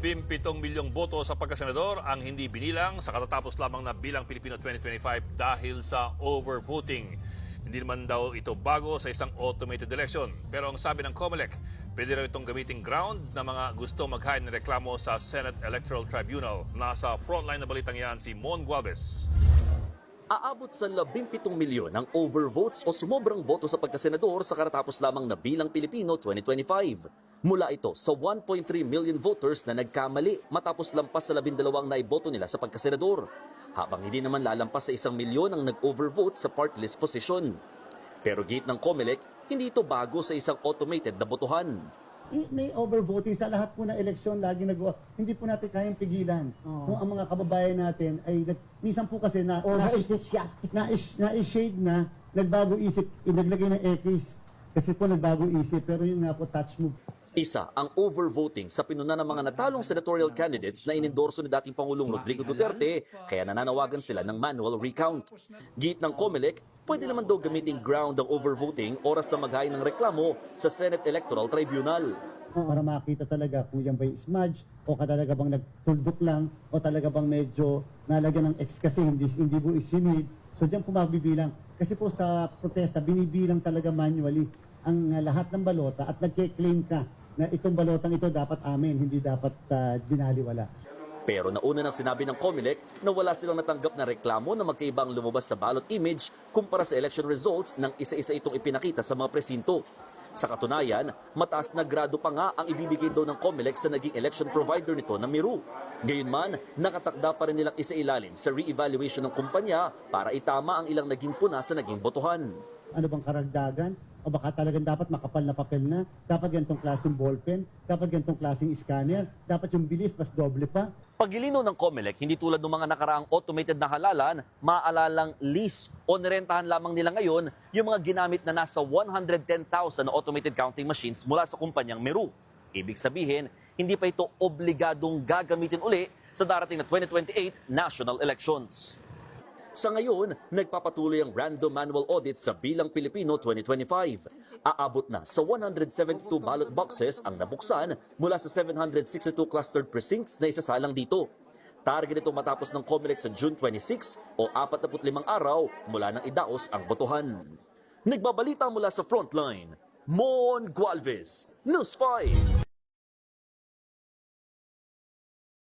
17 milyong boto sa pagkasenador ang hindi binilang sa katatapos lamang na bilang Pilipino 2025 dahil sa overvoting. Hindi naman daw ito bago sa isang automated election. Pero ang sabi ng COMELEC, pwede raw itong gamiting ground ng mga gusto mag-hide ng reklamo sa Senate Electoral Tribunal. Nasa frontline na balitang yan si Mon Gualvez. Aabot sa 17 milyon ang overvotes o sumobrang boto sa pagkasenador sa karatapos lamang na bilang Pilipino 2025. Mula ito sa 1.3 million voters na nagkamali matapos lampas sa 12 naiboto nila sa pagkasenador. Habang hindi naman lalampas sa isang milyon ang nag-overvote sa part list position. Pero gate ng COMELEC, hindi ito bago sa isang automated na botohan. Eh, may overvoting sa lahat po ng eleksyon lagi nagawa. Hindi po natin kayang pigilan. Kung ang mga kababayan natin ay nag- minsan po kasi na Over-enthusiastic. na is na shade na nagbago isip, inaglagay ng X kasi po nagbago isip pero yun nga po touch move. Isa ang overvoting sa pinuna ng mga natalong senatorial candidates na inendorso ni dating Pangulong Rodrigo Duterte kaya nananawagan sila ng manual recount. Git ng COMELEC, pwede naman daw gamitin ground ang overvoting oras na maghain ng reklamo sa Senate Electoral Tribunal. Para makita talaga kung yan ba'y smudge o ka talaga bang nagtuldok lang o talaga bang medyo nalagyan ng X kasi hindi, hindi po isinid. So diyan po mabibilang. Kasi po sa protesta, binibilang talaga manually ang lahat ng balota at nagke-claim ka na itong balotang ito dapat amin, hindi dapat uh, binaliwala. Pero nauna nang sinabi ng COMELEC na wala silang natanggap na reklamo na magkaibang lumabas sa ballot image kumpara sa election results ng isa-isa itong ipinakita sa mga presinto. Sa katunayan, mataas na grado pa nga ang ibibigay daw ng COMELEC sa naging election provider nito na Miru. Gayunman, nakatakda pa rin nilang isa-ilalim sa re-evaluation ng kumpanya para itama ang ilang naging puna sa naging botohan. Ano bang karagdagan? O baka talagang dapat makapal na papel na? Dapat ganitong klaseng ballpen? Dapat ganitong klaseng scanner? Dapat yung bilis mas doble pa? Pagilinaw ng COMELEC, hindi tulad ng mga nakaraang automated na halalan, maalalang lease o nirentahan lamang nila ngayon yung mga ginamit na nasa 110,000 na automated counting machines mula sa kumpanyang Meru. Ibig sabihin, hindi pa ito obligadong gagamitin uli sa darating na 2028 national elections. Sa ngayon, nagpapatuloy ang random manual audit sa Bilang Pilipino 2025. Aabot na sa 172 ballot boxes ang nabuksan mula sa 762 clustered precincts na isasalang dito. Target ito matapos ng COMELEC sa June 26 o 45 araw mula nang idaos ang botohan. Nagbabalita mula sa frontline, Mon Gualvez, News 5.